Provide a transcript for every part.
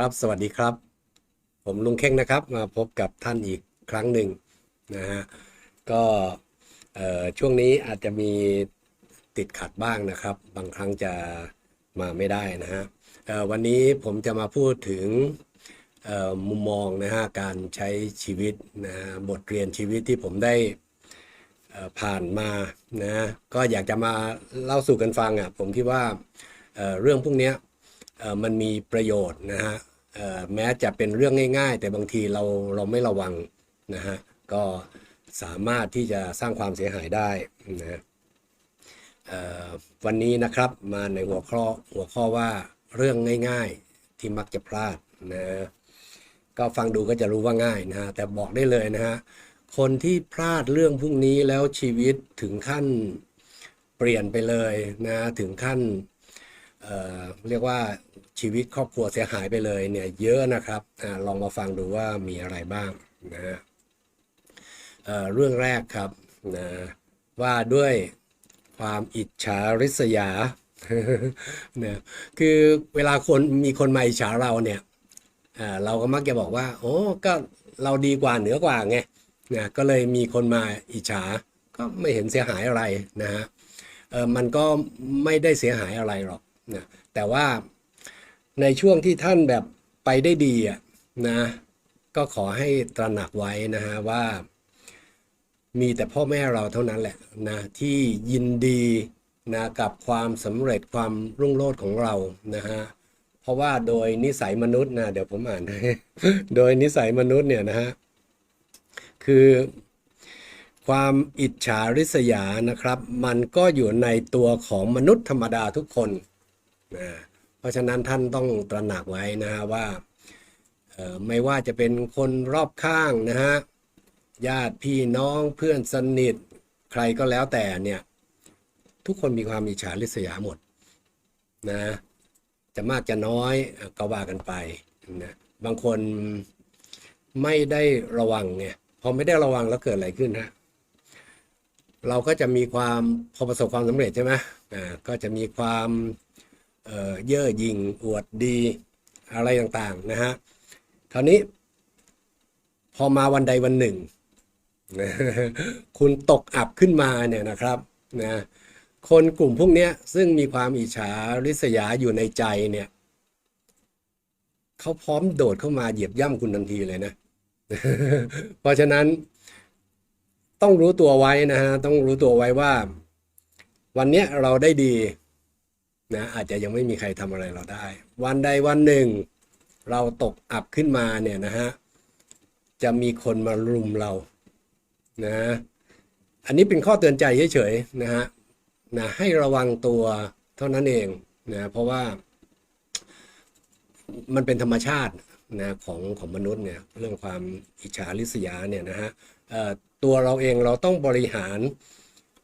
ครับสวัสดีครับ ผมลุงเข่งนะครับ มาพบกับท่านอีกครั้งหนึ่งนะฮะก็ช่วงนี้อาจจะมีติดขัดบ้างนะครับ บางครั้งจะมาไม่ได้นะฮะวันนี้ผมจะมาพูดถึงมุมมองนะฮะการใช้ชีวิตนะฮะบทเรียนชีวิตที่ผมได้ผ่านมานะก็อยากจะมาเล่าสู่กันฟังอะผมคิดว่าเรื่องพวกนี้ มันมีประโยชน์นะฮะเอ่อแม้จะเป็นเรื่องง่าย ๆ แต่บางทีเราเราไม่ระวังนะฮะก็สามารถที่จะสร้างความเสียหายได้นะเอ่อวันนี้นะครับมาในหัวข้อหัวข้อว่าเรื่องง่ายๆที่มักจะพลาดนะก็ฟังดูก็จะรู้ว่าง่ายนะฮะแต่บอกได้เลยนะฮะคนที่พลาดเรื่องพวกนี้แล้วชีวิตถึงขั้นเปลี่ยนไปเลยนะถึงขั้นเอ่อเรียกว่า ชีวิตครอบครัวเสียหายไปเลยเนี่ยเยอะนะครับอลองมาฟังดูว่ามีอะไรบ้างนะฮะเเรื่องแรกครับนะว่าด้วยความอิจฉาริษยาเนี่ยคือเวลาคนมีคนมาอิจฉาเราเนี่ยเราก็มักจะบอกว่า โอ้ก็เราดีกว่าเหนือกว่าไงนะก็เลยมีคนมาอิจฉาก็ไม่เห็นเสียหายอะไรนะฮะมันก็ไม่ได้เสียหายอะไรหรอกนะแต่ว่า ในช่วงที่ท่านแบบไปได้ดีอะนะก็ขอให้ตระหนักไว้นะฮะว่า มีแต่พ่อแม่เราเท่านั้นแหละนะที่ยินดีนะกับความสำเร็จความรุ่งโรจน์ของเรานะฮะเพราะว่าโดยนิสัยมนุษย์นะเดี๋ยวผมอ่านให้โดยนิสัยมนุษย์เนี่ยนะฮะคือความอิจฉาริษยานะครับ มันก็อยู่ในตัวของมนุษย์ธรรมดาทุกคนนะ ราะฉะนั้นท่านต้องตระหนักไว้นะฮะว่าไม่ว่าจะเป็นคนรอบข้างนะฮะญาติพี่น้องเพื่อนสนิท ใครก็แล้วแต่เนี่ย ทุกคนมีความอิจฉาริษยาหมดนะจะมากจะน้อยก็ว่ากันไปนะบางคนไม่ได้ระวังไงพอไม่ได้ระวังแล้วเกิดอะไรขึ้นฮะเราก็จะมีความพอประสบความสำเร็จใช่ไหมอ่าก็จะมีความ เย่อหยิ่งอวดดีอะไรต่างๆนะฮะคราวนี้ พอมาวันใดวันหนึ่ง คุณตกอับขึ้นมาเนี่ยนะครับนะคนกลุ่มพวกนี้ซึ่งมีความอิจฉาริษยาอยู่ในใจเนี่ยเขาพร้อมโดดเข้ามาเหยียบย่ำคุณทันทีเลยนะ เพราะฉะนั้น ต้องรู้ตัวไว้นะฮะต้องรู้ตัวไว้ว่า วันเนี้ยเราได้ดี นะอาจจะยังไม่มีใครทำอะไรเราได้ วันใดวันหนึ่ง เราตกอับขึ้นมาเนี่ยนะฮะจะมีคนมารุมเรานะอันนี้เป็นข้อเตือนใจเฉยๆนะฮะนะให้ระวังตัวเท่านั้นเองนะเพราะว่า มันเป็นธรรมชาตินะของของมนุษย์เนี่ยเรื่องความอิจฉาริษยาเนี่ยนะฮะตัวเราเองเราต้องบริหาร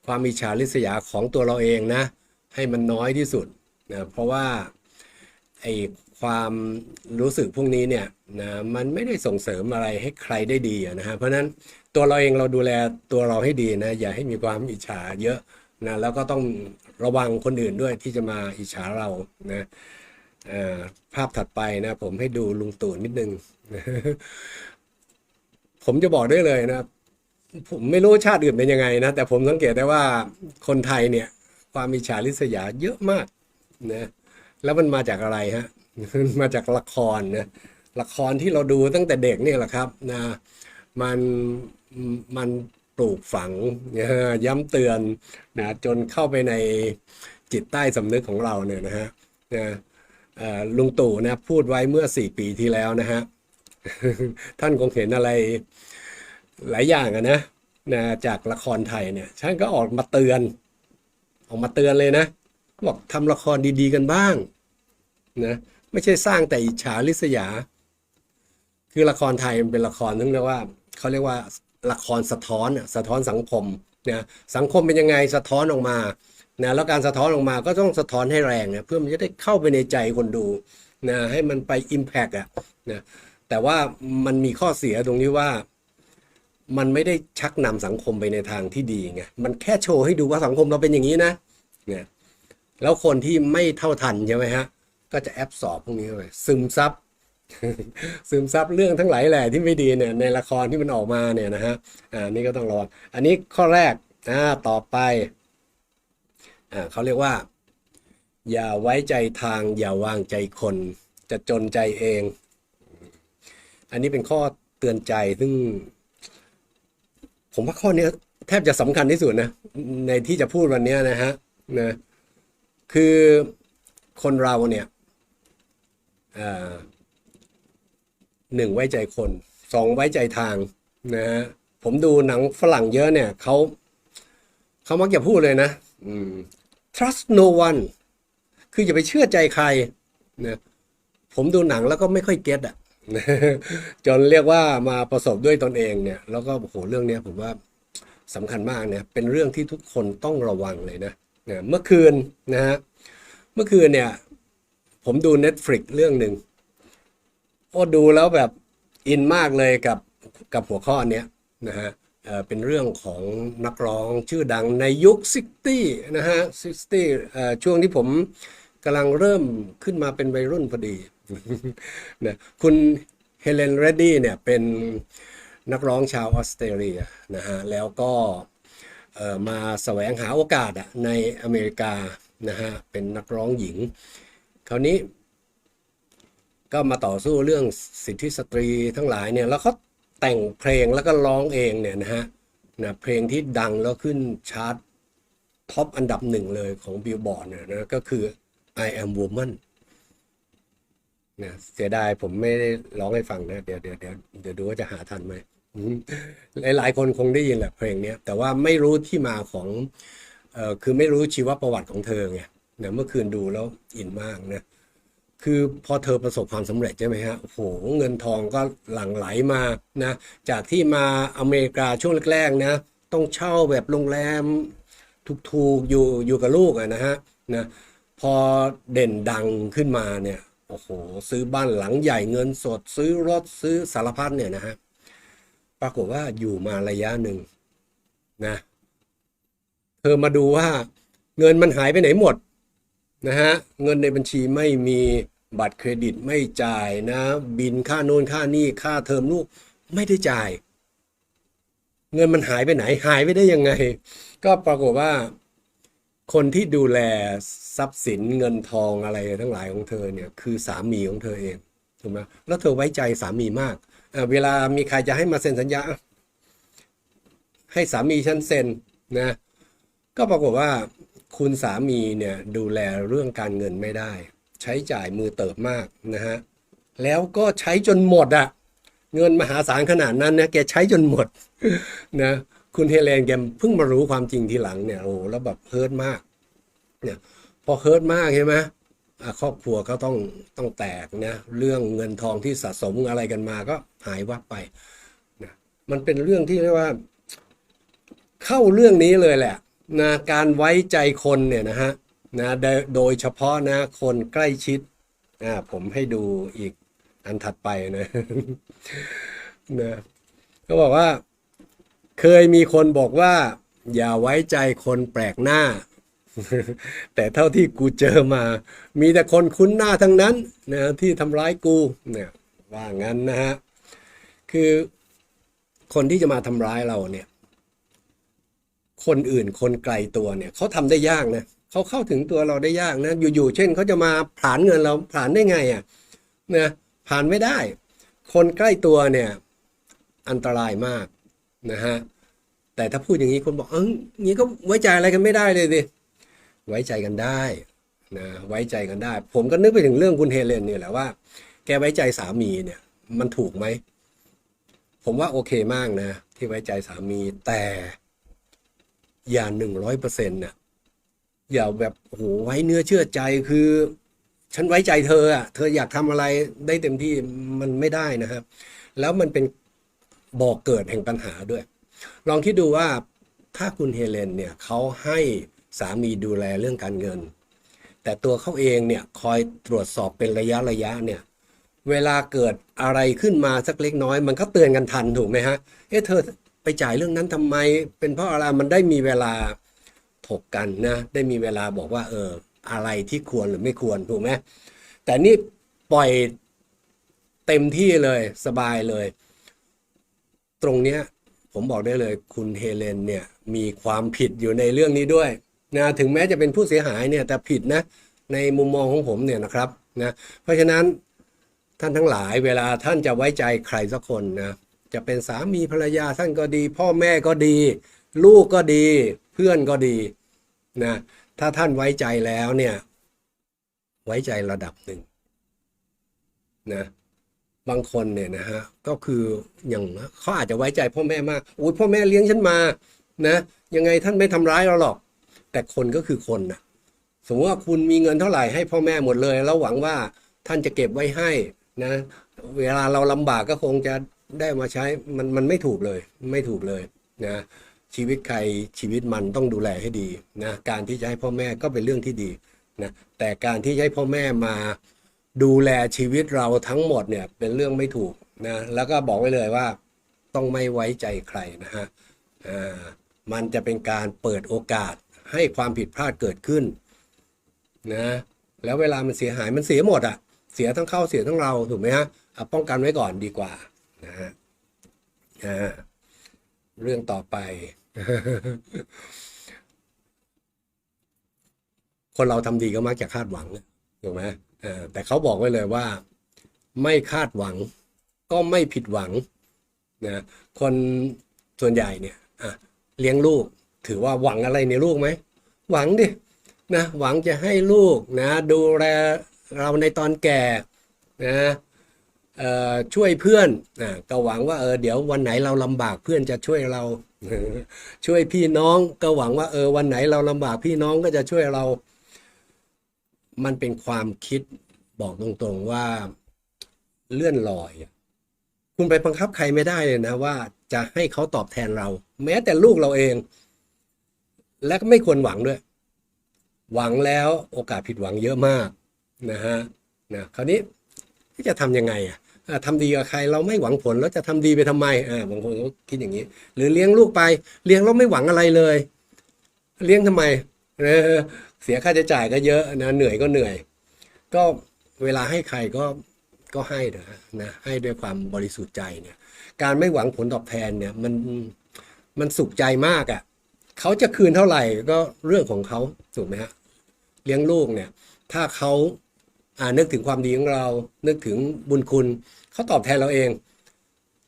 ความอิจฉาริษยาของตัวเราเองนะ ให้มันน้อยที่สุดนะเพราะว่าไอความรู้สึกพวกนี้เนี่ยนะมันไม่ได้ส่งเสริมอะไรให้ใครได้ดีนะฮะเพราะนั้นตัวเราเองเราดูแลตัวเราให้ดีนะอย่าให้มีความอิจฉาเยอะนะแล้วก็ต้องระวังคนอื่นด้วยที่จะมาอิจฉาเรานะภาพถัดไปนะ ผมให้ดูลุงตู่นิดนึง ผมจะบอกได้เลยนะ ผมไม่รู้ชาติอื่นเป็นยังไงนะ แต่ผมสังเกตได้ว่าคนไทยเนี่ย ความอิจฉาริษยาเยอะมากนะแล้วมันมาจากอะไรฮะมันมาจากละครนะละครที่เราดูตั้งแต่เด็กเนี่ยแหละครับนะมันมันปลูกฝังย้ำเตือนนะจนเข้าไปในจิตใต้สำนึกของเราเนี่ยนะฮะนะอ่อลุงตู่นะพูดไว้เมื่อสี่ปีที่แล้วนะฮะท่านคงเห็นอะไรหลายอย่างอะนะนะจากละครไทยเนี่ยท่านก็ออกมาเตือน ออกมาเตือนเลยนะ บอกทำละครดีๆกันบ้างนะไม่ใช่สร้างแต่อิจฉาริษยา คือละครไทยมันเป็นละครที่เรียกว่าเขาเรียกว่าละครสะท้อนสะท้อนสังคมนะสังคมเป็นยังไงสะท้อนออกมานะแล้วการสะท้อนออกมาก็ต้องสะท้อนให้แรงนะเพื่อมันจะได้เข้าไปในใจคนดูนะให้มันไป Impact อะนะแต่ว่ามันมีข้อเสียตรงที่ว่า มันไม่ได้ชักนำสังคมไปในทางที่ดีไงมันแค่โชว์ให้ดูว่าสังคมเราเป็นอย่างนี้นะเนี่ยแล้วคนที่ไม่เท่าทันใช่ไหมฮะก็จะแอบสอบพวกนี้เข้าไปซึมซับซึมซับเรื่องทั้งหลายแหล่ที่ไม่ดีเนี่ยในละครที่มันออกมาเนี่ยนะฮะอ่านี่ก็ต้องระวังอันนี้ข้อแรกอ่าต่อไปอ่าเขาเรียกว่า อย่าไว้ใจทาง อย่าวางใจคน จะจนใจเอง อันนี้เป็นข้อเตือนใจซึ่ง ผมว่าข้อนี้แทบจะสำคัญที่สุดนะ ในที่จะพูดวันนี้นะฮะนะคือคนเราเนี่ยหนึ่งไว้ใจคนสองไว้ใจทางนะฮะผมดูหนังฝรั่งเยอะเนี่ยเขาเขามักจะพูดเลยนะ trust no one คืออย่าไปเชื่อใจใครนะผมดูหนังแล้วก็ไม่ค่อยเก็ตอะ จนเรียกว่ามาประสบด้วยตนเองเนี่ย แล้วก็โอ้โหเรื่องเนี้ยผมว่าสำคัญมากเนี่ยเป็นเรื่องที่ทุกคนต้องระวังเลยนะนะเมื่อคืนนะฮะเมื่อคืนเนี่ย ผมดู Netflix เรื่องหนึ่งโอ้ดูแล้วแบบอินมากเลยกับกับหัวข้อเนี้ยนะฮะเอ่อเป็นเรื่องของนักร้องชื่อดังในยุค 60 นะฮะ 60เอ่อช่วงที่ผมกำลังเริ่มขึ้นมาเป็นวัยรุ่นพอดี นะคุณเฮเลนเรดดี้เนี่ยเป็นนักร้องชาวออสเตรเลียนะฮะแล้วก็มาแสวงหาโอกาสในอเมริกานะฮะเป็นนักร้องหญิง คราวนี้ ก็มาต่อสู้เรื่องสิทธิสตรีทั้งหลายเนี่ยแล้วเขาแต่งเพลงแล้วก็ร้องเองเนี่ยนะฮะนะเพลงที่ดังแล้วขึ้นชาร์ตท็อปอันดับหนึ่งเลยของบิลบอร์ดเนี่ยนะก็คือ I am woman นะเสียดายผมไม่ได้ร้องให้ฟังนะเดี๋ยวเดี๋ยวเดี๋ยวเดี๋ยวดูว่าจะหาทันไหมหลายหลายคนคงได้ยินแหละเพลงนี้แต่ว่าไม่รู้ที่มาของเออคือไม่รู้ชีวประวัติของเธอไงนะเมื่อคืนดูแล้วอินมากนะคือพอเธอประสบความสำเร็จใช่ไหมฮะโอ้โหเงินทองก็หลั่งไหลมานะจากที่มาอเมริกาช่วงแรกๆนะต้องเช่าแบบโรงแรมถูกๆอยู่อยู่กับลูกอะนะฮะนะพอเด่นดังขึ้นมาเนี่ย โอ้โหซื้อบ้านหลังใหญ่เงินสด ซื้อรถซื้อสารพัดเนี่ยนะฮะปรากฏว่าอยู่มาระยะหนึ่งนะเธอมาดูว่าเงินมันหายไปไหนหมดนะฮะเงินในบัญชีไม่มีบัตรเครดิตไม่จ่ายนะ บินค่าโน่นค่านี่ค่าเทอมลูกไม่ได้จ่าย เงินมันหายไปไหนหายไปได้ยังไง ก็ปรากฏว่า คนที่ดูแลทรัพย์สินเงินทองอะไรทั้งหลายของเธอเนี่ยคือสามีของเธอเองถูกไหมแล้วเธอไว้ใจสามีมากเเวลามีใครจะให้มาเซ็นสัญญา ให้สามีฉันเซ็นนะก็ปรากฏว่าคุณสามีเนี่ยดูแลเรื่องการเงินไม่ได้ ใช้จ่ายมือเติบมากนะฮะแล้วก็ใช้จนหมดอะเงินมหาศาลขนาดนั้นเนี่ยแกใช้จนหมดนะ คุณเฮเลนแกเพิ่งมารู้ความจริงทีหลังเนี่ยโอ้โหแล้วแบบเฮิร์ตมาก เนี่ย พอเฮิร์ตมากใช่ไหมครอบครัวเขาต้องต้องแตกนะเรื่องเงินทองที่สะสมอะไรกันมาก็หายวับไปนะมันเป็นเรื่องที่เรียกว่า เข้าเรื่องนี้เลยแหละนะการไว้ใจคนเนี่ยนะฮะนะโดยเฉพาะนะคนใกล้ชิดอ่าผมให้ดูอีกอันถัดไปนะนะก็บอกว่า เคยมีคนบอกว่า อย่าไว้ใจคนแปลกหน้า แต่เท่าที่กูเจอมา มีแต่คนคุ้นหน้าทั้งนั้นนะที่ทำร้ายกูเนี่ยว่างั้นนะฮะคือคนที่จะมาทำร้ายเราเนี่ย คนอื่นคนไกลตัวเนี่ยเขาทำได้ยากนะเขาเข้าถึงตัวเราได้ยากนะอยู่ๆเช่นเขาจะมาผลานเงินเราผลานได้ไงอะนะผ่านไม่ได้ คนใกล้ตัวเนี่ย อันตรายมาก นะฮะแต่ถ้าพูดอย่างนี้คนบอกเอองนี้ก็ไว้ใจอะไรกันไม่ได้เลยดิไว้ใจกันได้นะไว้ใจกันได้ ผมก็นึกไปถึงเรื่องคุณเฮเลนเนี่ยแหละว่า แกไว้ใจสามีเนี่ย มันถูกไหมผมว่าโอเคมากนะ ที่ไว้ใจสามีแต่อย่าหนึ่งร้อยเปอร์เซ็นต์น่ะอย่าแบบโอ้โหไว้เนื้อเชื่อใจคือ ฉันไว้ใจเธออะเธออยากทำอะไรได้เต็มที่มันไม่ได้นะครับ แล้วมันเป็น บ่อกเกิดแห่งปัญหาด้วย ลองคิดดูว่าถ้าคุณเฮเลนเนี่ยเขาให้สามีดูแลเรื่องการเงิน แต่ตัวเขาเองเนี่ยคอยตรวจสอบเป็นระยะระยะเนี่ยเวลาเกิดอะไรขึ้นมาสักเล็กน้อย มันก็เตือนกันทันถูกไหมฮะเอ๊ะเธอไปจ่ายเรื่องนั้นทำไม เป็นเพราะอะไรมันได้มีเวลาถกกันนะได้มีเวลาบอกว่าเอออะไรที่ควรหรือไม่ควรถูกไหมแต่นี่ปล่อยเต็มที่เลยสบายเลย ตรงเนี้ยผมบอกได้เลยคุณเฮเลนเนี่ยมีความผิดอยู่ในเรื่องนี้ด้วยนะถึงแม้จะเป็นผู้เสียหายเนี่ยแต่ผิดนะในมุมมองของผมเนี่ยนะครับนะเพราะฉะนั้นท่านทั้งหลายเวลาท่านจะไว้ใจใครสักคนนะจะเป็นสามีภรรยาท่านก็ดี พ่อแม่ก็ดี ลูกก็ดี เพื่อนก็ดีนะถ้าท่านไว้ใจแล้วเนี่ยไว้ใจระดับหนึ่งนะ บางคนเนี่ยนะฮะก็คืออย่างเขาอาจจะไว้ใจพ่อแม่มากอุ้ยพ่อแม่เลี้ยงฉันมานะยังไงท่านไม่ทำร้ายเราหรอก แต่คนก็คือคนนะสมมติว่าคุณมีเงินเท่าไหร่ให้พ่อแม่หมดเลย แล้วหวังว่าท่านจะเก็บไว้ให้นะเวลาเราลำบากก็คงจะได้มาใช้มันมันไม่ถูกเลย ไม่ถูกเลยนะชีวิตใครชีวิตมันต้องดูแลให้ดีนะการที่จะให้พ่อแม่ก็เป็นเรื่องที่ดีนะแต่การที่ให้พ่อแม่มา ดูแลชีวิตเราทั้งหมดเนี่ยเป็นเรื่องไม่ถูกนะแล้วก็บอกไว้เลยว่าต้องไม่ไว้ใจใครนะฮะอ่ามันจะเป็นการเปิดโอกาสให้ความผิดพลาดเกิดขึ้นนะแล้วเวลามันเสียหายมันเสียหมดอะเสียทั้งเข้าเสียทั้งเราถูกไหมฮะป้องกันไว้ก่อนดีกว่านะฮะเรื่องต่อไป คนเราทำดีก็มักจะคาดหวังถูกไหม เออแต่เขาบอกไว้เลยว่า ไม่คาดหวัง ก็ไม่ผิดหวังนะคนส่วนใหญ่เนี่ยอะเลี้ยงลูก ถือว่าหวังอะไรในลูกไหมหวังดินะหวังจะให้ลูกนะดูแลเราในตอนแก่นะช่วยเพื่อนนะก็หวังว่าเออเดี๋ยววันไหนเราลำบากเพื่อนจะช่วยเรา ช่วยพี่น้องก็หวังว่าเออวันไหนเราลำบากพี่น้องก็จะช่วยเรา มันเป็นความคิดบอกตรงๆว่าเลื่อนลอย คุณไปบังคับใครไม่ได้เลยนะว่าจะให้เขาตอบแทนเรา แม้แต่ลูกเราเอง และก็ไม่ควรหวังด้วย หวังแล้วโอกาสผิดหวังเยอะมากนะฮะนะคราวนี้จะทำยังไงอะทำดีกับใครเราไม่หวังผลแล้วจะทำดีไปทำไมอ่าบางคนก็คิดอย่างนี้ หรือเลี้ยงลูกไป เลี้ยงแล้วไม่หวังอะไรเลย เลี้ยงทำไมเออ เสียค่าใช้จ่ายก็เยอะนะเหนื่อยก็เหนื่อย ก็เวลาให้ใครก็ก็ให้นะนะให้ด้วยความบริสุทธิ์ใจเนี่ย การไม่หวังผลตอบแทนเนี่ยมันมันสุขใจมากอะ่ะเขาจะคืนเท่าไหร่ก็เรื่องของเขาถูกไหมฮะเลี้ยงลูกเนี่ย ถ้าเขาอ่านึกถึงความดีของเรา นึกถึงบุญคุณเขาตอบแทนเราเอง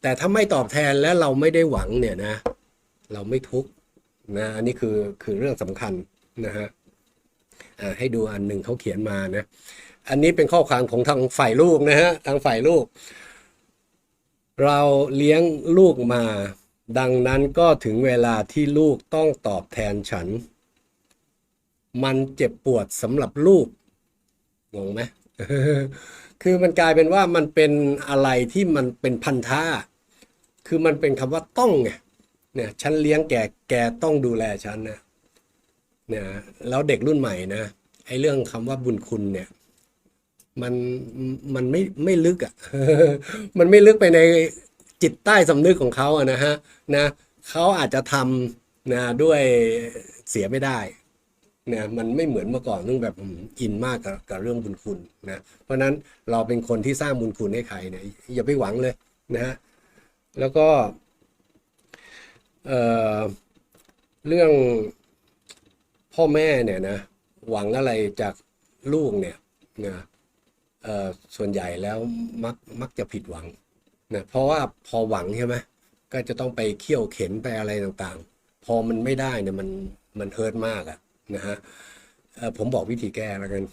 แต่ถ้าไม่ตอบแทนและเราไม่ได้หวังเนี่ยนะ เราไม่ทุกข์นะอันนี้คือคือเรื่องสำคัญนะฮะ ให้ดูอันหนึ่งเขาเขียนมานะ อันนี้เป็นข้อความของทางฝ่ายลูกนะฮะทางฝ่ายลูก เราเลี้ยงลูกมา ดังนั้นก็ถึงเวลาที่ลูกต้องตอบแทนฉัน มันเจ็บปวดสำหรับลูกงงไหมคือมันกลายเป็นว่ามันเป็นอะไรที่มันเป็นพันธะคือมันเป็นคำว่าต้องไงเนี่ยฉันเลี้ยงแกแกต้องดูแลฉันนะ เนี่ยแล้วเด็กรุ่นใหม่นะไอ้เรื่องคำว่าบุญคุณเนี่ย มันมันไม่ไม่ลึกอะ มันไม่ลึกไปในจิตใต้สำนึกของเขาอะนะฮะนะเขาอาจจะทำนะด้วยเสียไม่ได้นะมันไม่เหมือนเมื่อก่อนซึ่งแบบอินมากกับกับเรื่องบุญคุณนะเพราะนั้นเราเป็นคนที่สร้างบุญคุณให้ใครเนี่ยอย่าไปหวังเลยนะฮะแล้วก็เอ่อเรื่อง พ่อแม่เนี่ยนะหวังอะไรจากลูกเนี่ยนะเออส่วนใหญ่แล้วมักมักจะผิดหวังนะเพราะว่าพอหวังใช่ไหมก็จะต้องไปเขี่ยวเข็นไปอะไรต่างๆ พอมันไม่ได้เนี่ยมันมันเฮิร์ตมากอะนะฮะเออผมบอกวิธีแก้แล้วกัน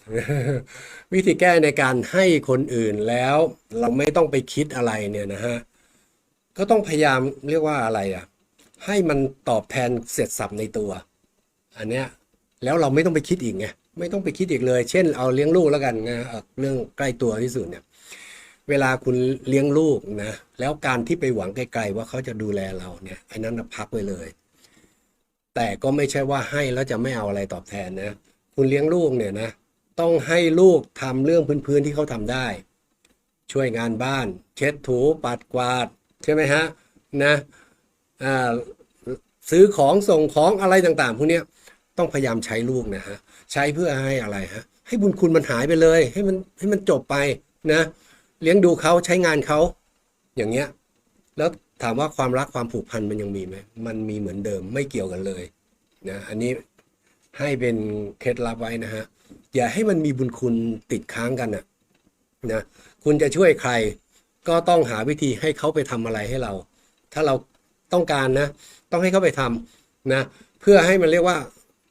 วิธีแก้ในการให้คนอื่นแล้วเราไม่ต้องไปคิดอะไรเนี่ยนะฮะก็ต้องพยายามเรียกว่าอะไรอะให้มันตอบแทนเสร็จสับในตัว อันเนี้ย แล้วเราไม่ต้องไปคิดอีกไงไม่ต้องไปคิดอีกเลย เช่น เอาเลี้ยงลูกแล้วกันนะเรื่องใกล้ตัวที่สุดเนี่ย เวลาคุณเลี้ยงลูกนะแล้วการที่ไปหวังไกลๆว่าเขาจะดูแลเราเนี่ยไอ้นั้นพักไว้เลย แต่ก็ไม่ใช่ว่าให้แล้วจะไม่เอาอะไรตอบแทนนะคุณเลี้ยงลูกเนี่ยนะต้องให้ลูกทำเรื่องพื้นๆที่เขาทำได้ ช่วยงานบ้าน เช็ดถูปัดกวาดใช่ไหมฮะนะอ่าซื้อของส่งของอะไรต่างๆพวกเนี้ย ต้องพยายามใช้ลูกนะฮะใช้เพื่อให้อะไรฮะให้บุญคุณมันหายไปเลย ให้มันให้มันจบไปนะ เลี้ยงดูเขาใช้งานเขาอย่างเงี้ย แล้วถามว่าความรักความผูกพันมันยังมีไหมมันมีเหมือนเดิมไม่เกี่ยวกันเลยนะอันนี้ให้เป็นเคล็ดลับไว้นะฮะอย่าให้มันมีบุญคุณติดค้างกันนะนะคุณจะช่วยใครก็ต้องหาวิธีให้เขาไปทำอะไรให้เรา ถ้าเราต้องการนะ ต้องให้เขาไปทำนะ เพื่อให้มันเรียกว่า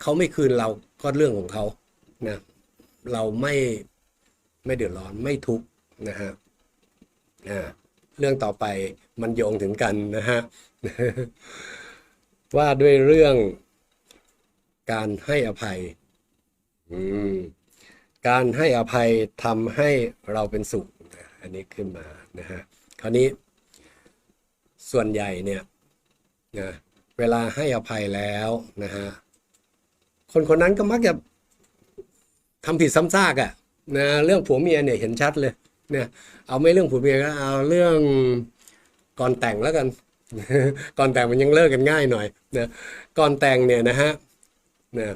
เขาไม่คืนเราก็เรื่องของเขานะเราไม่ไม่เดือดร้อนไม่ทุกข์นะฮะอ่าเรื่องต่อไปมันโยงถึงกันนะฮะว่าด้วยเรื่องการให้อภัย อืม การให้อภัยทำให้เราเป็นสุข อันนี้ขึ้นมานะฮะ คราวนี้ ส่วนใหญ่เนี่ยนะเวลาให้อภัยแล้วนะฮะ คนคนนั้นก็มักจะทำผิดซ้ำซากอะ่ะนะเรื่องผัวเมียเนี่ยเห็นชัดเลยเนี่ยเอาไม่เรื่องผัวเมียก็เอาเรื่องก่อนแต่งแล้วกัน ก่อนแต่งมันยังเลิกกันง่ายหน่อยนะก่อนแต่งเนี่ยนะฮะนะ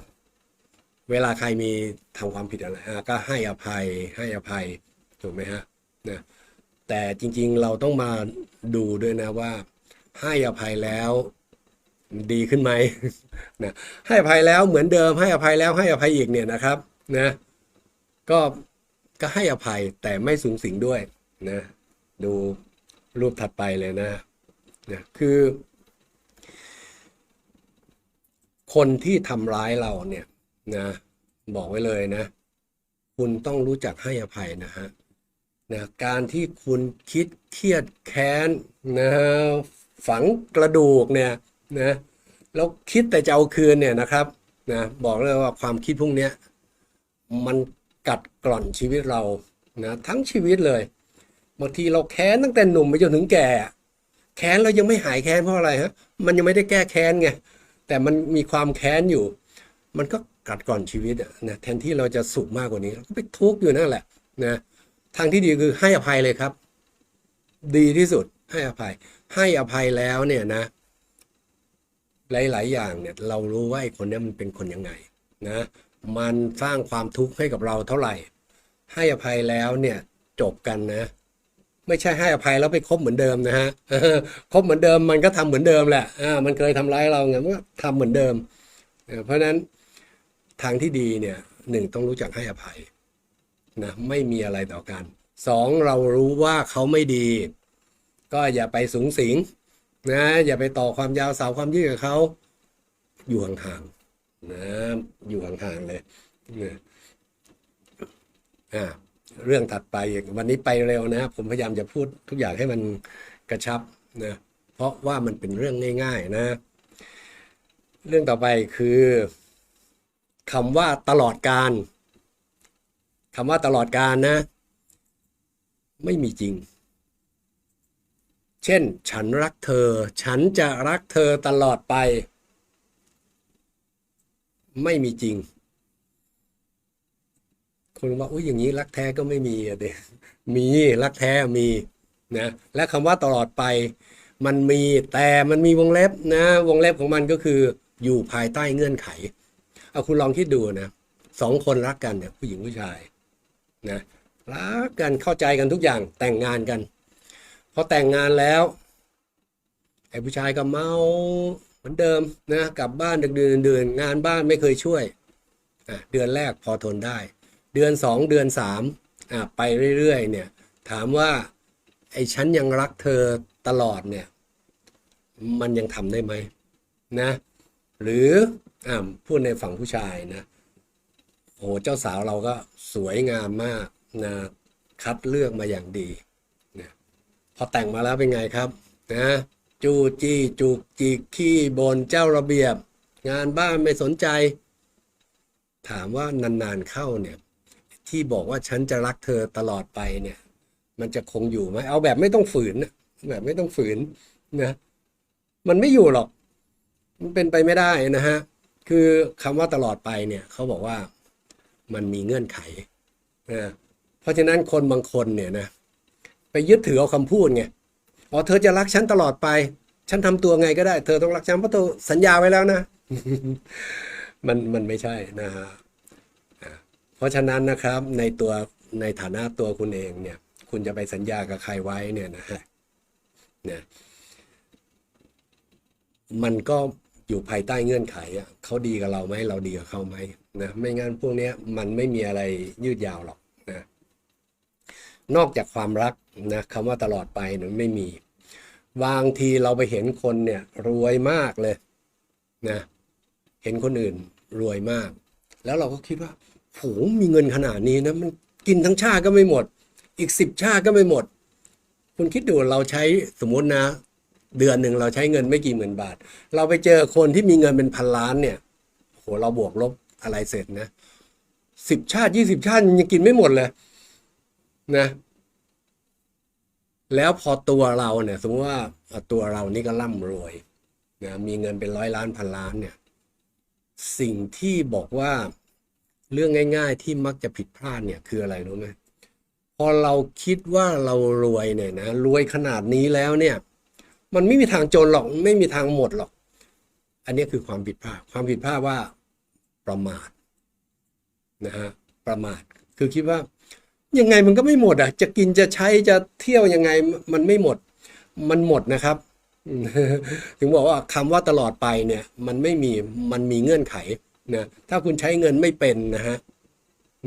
เวลาใครมีทำความผิดอะไรก็ให้อภัยให้อภัยถูกไหมฮะนะแต่จริงๆเราต้องมาดูด้วยนะว่าให้อภัยแล้ว ดีขึ้นไหมนะให้อภัยแล้วเหมือนเดิมให้อภัยแล้วให้อภัยอีกเนี่ยนะครับนะก็ก็ให้อภัยแต่ไม่สูงสิงด้วยนะดูรูปถัดไปเลยนะนะคือ คนที่ทำร้ายเราเนี่ยนะบอกไว้เลยนะ คุณต้องรู้จักให้อภัยนะฮะนะการที่คุณคิดเครียดแค้นนะฝังกระดูกเนี่ย นะแล้วคิดแต่จะเอาคืนเนี่ยนะครับนะบอกเลยว่าความคิดพวกเนี้ยมันกัดกร่อนชีวิตเรานะทั้งชีวิตเลยบางทีเราแค้นตั้งแต่หนุ่มไปจนถึงแก่ แค้นเรายังไม่หายแค้นเพราะอะไรฮะมันยังไม่ได้แก้แค้นไงแต่มันมีความแค้นอยู่ มันก็กัดกร่อนชีวิตอะนะแทนที่เราจะสุขมากกว่านี้เราก็ไปทุกข์อยู่นั่นแหละนะทางที่ดีคือให้อภัยเลยครับ ดีที่สุดให้อภัย ให้อภัยแล้วเนี่ยนะ หลาย ๆ อย่างเนี่ยเรารู้ว่าไอ้คนนี้มันเป็นคนยังไงนะมันสร้างความทุกข์ให้กับเราเท่าไหร่ ให้อภัยแล้วเนี่ยจบกันนะ ไม่ใช่ให้อภัยแล้วไปคบเหมือนเดิมนะฮะคบเหมือนเดิมมันก็ทำเหมือนเดิมแหละอ่ามันเคยทำร้ายเราไงมันก็ทำเหมือนเดิมเออเพราะฉะนั้นทางที่ดีเนี่ยหนึ่งต้องรู้จักให้อภัยนะไม่มีอะไรต่อกันสองเรารู้ว่าเขาไม่ดี ก็อย่าไปสูงสิง นะอย่าไปต่อความยาวสาวความยืดกับเขาอยู่ห่างๆนะอยู่ห่างๆเลยนะอ่าเรื่องถัดไปวันนี้ไปเร็วนะผมพยายามจะพูดทุกอย่างให้มันกระชับนะเพราะว่ามันเป็นเรื่องง่าย ๆ นะ เรื่องต่อไปคือคำว่าตลอดการคำว่าตลอดการนะ ไม่มีจริง เช่น ฉันรักเธอ ฉันจะรักเธอตลอดไป ไม่มีจริงคนบอกอุ้ยอย่างนี้รักแท้ก็ไม่มีอะเด็มีรักแท้มีนะและคำว่าตลอดไป มันมีแต่มันมีวงเล็บนะ วงเล็บของมันก็คืออยู่ภายใต้เงื่อนไขเอาคุณลองคิดดูนะสองคนรักกันเนี่ยผู้หญิงผู้ชายนะรักกันเข้าใจกันทุกอย่างแต่งงานกัน พอแต่งงานแล้ว ไอ้ผู้ชายก็เมาเหมือนเดิมนะกลับบ้านดึกๆดื่นงานบ้านไม่เคยช่วยอะเดือนแรกพอทนได้ เดือนสองเดือนสามอะไปเรื่อยๆเนี่ย ถามว่า ไอ้ฉันยังรักเธอตลอดเนี่ย มันยังทำได้ไหมนะ หรืออ่าพูดในฝั่งผู้ชายนะโอ้เจ้าสาวเราก็สวยงามมากนะคัดเลือกมาอย่างดี พอแต่งมาแล้วเป็นไงครับนะจูจี้จุกจิกขี้บนเจ้าระเบียบ งานบ้านไม่สนใจ ถามว่านานๆเข้าเนี่ย ที่บอกว่าฉันจะรักเธอตลอดไปเนี่ย มันจะคงอยู่ไหมเอาแบบไม่ต้องฝืนแบบไม่ต้องฝืนนะมันไม่อยู่หรอก มันเป็นไปไม่ได้นะฮะ คือคำว่าตลอดไปเนี่ยเขาบอกว่ามันมีเงื่อนไขนะเพราะฉะนั้นคนบางคนเนี่ยนะ ไปยึดถือเอาคำพูดไงอ๋อเธอจะรักฉันตลอดไป ฉันทำตัวไงก็ได้ เธอต้องรักฉันเพราะเธอสัญญาไว้แล้วนะ มันมันไม่ใช่นะฮะเพราะฉะนั้นนะครับในตัวในฐานะตัวคุณเองเนี่ย คุณจะไปสัญญากับใครไว้เนี่ยนะฮะนะมันก็อยู่ภายใต้เงื่อนไขอะเขาดีกับเราไหมเราดีกับเขาไหมนะไม่งั้นพวกนี้มันไม่มีอะไรยืดยาวหรอก นอกจากความรักนะคำว่าตลอดไปเนี่ยมันไม่มีบางทีเราไปเห็นคนเนี่ยรวยมากเลยนะเห็นคนอื่นรวยมาก แล้วเราก็คิดว่าโหมีเงินขนาดนี้นะมันกินทั้งชาติก็ไม่หมด อีกสิบชาติก็ไม่หมด คุณคิดดูเราใช้สมมตินะ เดือนหนึ่งเราใช้เงินไม่กี่หมื่นบาท เราไปเจอคนที่มีเงินเป็นพันล้านเนี่ยโหเราบวกลบอะไรเสร็จนะสิบชาติยี่สิบชาติยังกินไม่หมดเลย นะ แล้วพอตัวเราเนี่ย สมมติว่าตัวเรานี่ก็ร่ำรวยนะมีเงินเป็นร้อยล้านพันล้านเนี่ย สิ่งที่บอกว่าเรื่องง่าย ๆ ที่มักจะผิดพลาดเนี่ย คืออะไรรู้ไหมพอเราคิดว่าเรารวยเนี่ยนะรวยขนาดนี้แล้วเนี่ย มันไม่มีทางจนหรอกไม่มีทางหมดหรอก อันนี้คือความผิดพลาด ความผิดพลาดว่าประมาทนะฮะประมาทคือคิดว่า ยังไงมันก็ไม่หมดอะ จะกินจะใช้จะเที่ยวยังไงมันไม่หมด มันหมดนะครับ ถึงบอกว่าคำว่าตลอดไปเนี่ย มันไม่มีมันมีเงื่อนไขนะถ้าคุณใช้เงินไม่เป็นนะฮะ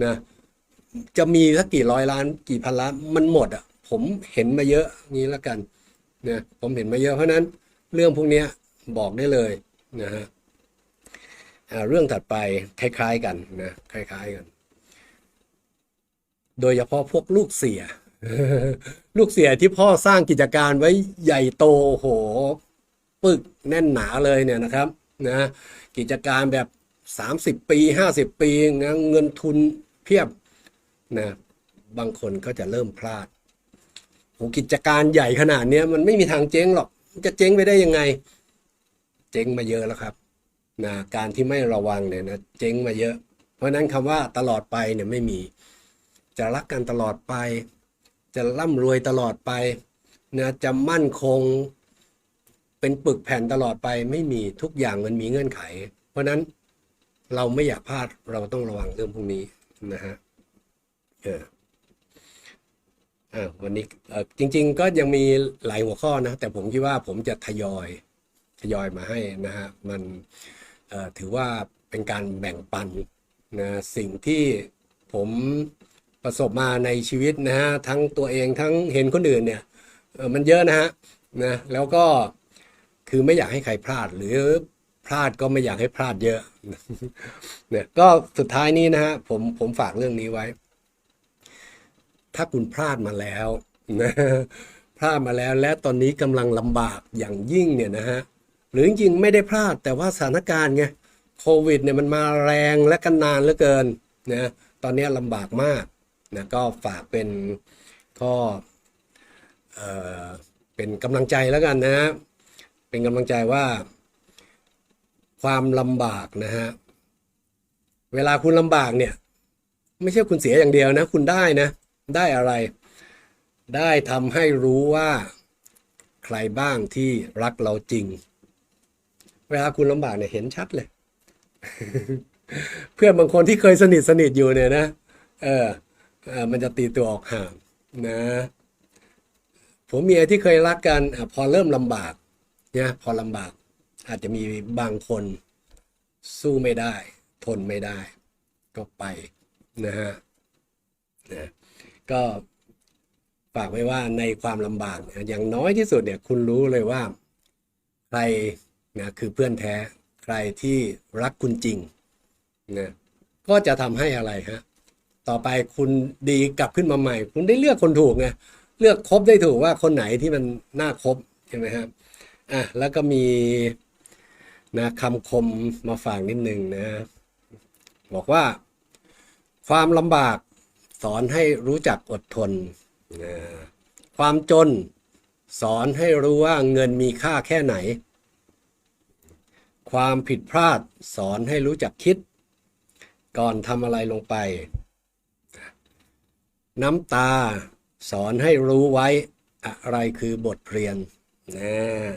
นะจะมีสักกี่ร้อยล้านกี่พันล้านมันหมดอะ ผมเห็นมาเยอะงี้ล้วกันนะผมเห็นมาเยอะเพราะนั้น เรื่องพวกนี้บอกได้เลยนะฮะเรื่องถัดไปคล้าย ๆกันนะคล้าย ๆกัน โดยเฉพาะพวกลูกเสีย ลูกเสียที่พ่อสร้างกิจการไว้ใหญ่โตโหปึกแน่นหนาเลยเนี่ยนะครับนะกิจการแบบ 30 ปี 50 ปีนะเงินทุนเพียบนะบางคนก็จะเริ่มพลาดโหกิจการใหญ่ขนาดนี้มันไม่มีทางเจ๊งหรอกจะเจ๊งไปได้ยังไง เจ๊งมาเยอะแล้วครับนะการที่ไม่ระวังเนี่ยนะเจ๊งมาเยอะ เพราะนั้นคำว่าตลอดไปเนี่ยไม่มี จะรักกันตลอดไป จะร่ำรวยตลอดไปนะจะมั่นคงเป็นปึกแผ่นตลอดไปไม่มีทุกอย่างมันมีเงื่อนไข เพราะนั้นเราไม่อยากพลาดเราต้องระวังเรื่องพวกนี้นะฮะเอออ่าวันนี้เออจริง ๆ ก็ยังมีหลายหัวข้อนะ แต่ผมคิดว่าผมจะทยอยทยอยมาให้นะฮะมันเออถือว่าเป็นการแบ่งปันนะสิ่งที่ผม ประสบมาในชีวิตนะฮะทั้งตัวเองทั้งเห็นคนอื่นเนี่ยมันเยอะนะฮะนะแล้วก็คือไม่อยากให้ใครพลาดหรือพลาดก็ไม่อยากให้พลาดเยอะเนี่ยก็สุดท้ายนี้นะฮะผมผมฝากเรื่องนี้ไว้ ถ้าคุณพลาดมาแล้วนะพลาดมาแล้วและตอนนี้กำลังลำบากอย่างยิ่งเนี่ยนะฮะหรือจริงๆไม่ได้พลาดแต่ว่าสถานการณ์ไงโควิดเนี่ยมันมาแรงและกันนานเหลือเกินนะตอนนี้ลำบากมาก นะก็ฝากเป็นก็เออเป็นกำลังใจแล้วกันนะฮะเป็นกำลังใจว่า ความลำบากนะฮะเวลาคุณลำบากเนี่ย ไม่ใช่คุณเสียอย่างเดียวนะ คุณได้นะ ได้อะไร ได้ทำให้รู้ว่าใครบ้างที่รักเราจริง เวลาคุณลำบากเนี่ยเห็นชัดเลย เพื่อนบางคนที่เคยสนิทสนิทอยู่เนี่ยนะ เออ มันจะตีตัวออกห่างนะผมเมียที่เคยรักกันอพอเริ่มลำบากเนี่ยพอลำบาก อาจจะมีบางคนสู้ไม่ได้ ทนไม่ได้ ก็ไปนะฮะนะก็ฝากไว้ว่าในความลำบากอย่างน้อยที่สุดเนี่ยคุณรู้เลยว่า ใครนะคือเพื่อนแท้ ใครที่รักคุณจริงนะก็จะทำให้อะไรฮะ ต่อไปคุณดีกลับขึ้นมาใหม่ คุณได้เลือกคนถูกไงเลือกคบได้ถูกว่าคนไหนที่มันน่าคบใช่ไหมครับอะแล้วก็มีนะคำคมมาฝากนิดนึงนะ บอกว่า ความลำบากสอนให้รู้จักอดทนนะความจนสอนให้รู้ว่าเงินมีค่าแค่ไหน ความผิดพลาดสอนให้รู้จักคิด ก่อนทำอะไรลงไป น้ำตาสอนให้รู้ไว้อะไรคือบทเรียนนะ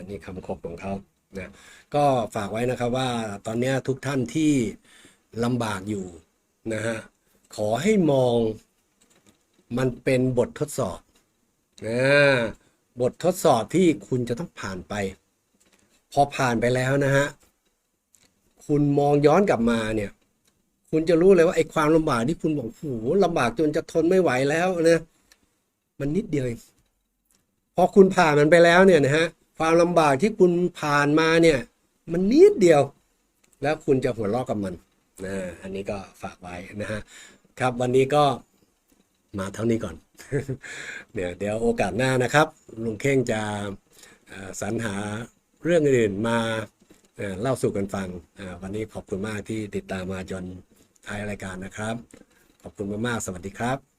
นี่คำคมของเขานะก็ฝากไว้นะครับว่าตอนนี้ทุกท่านที่ลำบากอยู่นะฮะขอให้มองมันเป็นบททดสอบอ่าบททดสอบที่คุณจะต้องผ่านไป พอผ่านไปแล้วนะฮะ คุณมองย้อนกลับมาเนี่ย คุณจะรู้เลยว่าไอ้ความลำบากที่คุณบอกโอ้โหลำบากจนจะทนไม่ไหวแล้วนะมันนิดเดียวเองพอคุณผ่านมันไปแล้วเนี่ยนะฮะความลำบากที่คุณผ่านมาเนี่ย มันนิดเดียว แล้วคุณจะหัวเราะกับมันนะอันนี้ก็ฝากไว้นะฮะครับวันนี้ก็มาเท่านี้ก่อน เดี๋ยวเดี๋ยวโอกาสหน้านะครับลุงเข่งจะสรรหาเรื่องอื่นมาเล่าสู่กันฟัง วันนี้ขอบคุณมากที่ติดตามมาจน ท้ายรายการนะครับ ขอบคุณมากๆ สวัสดีครับ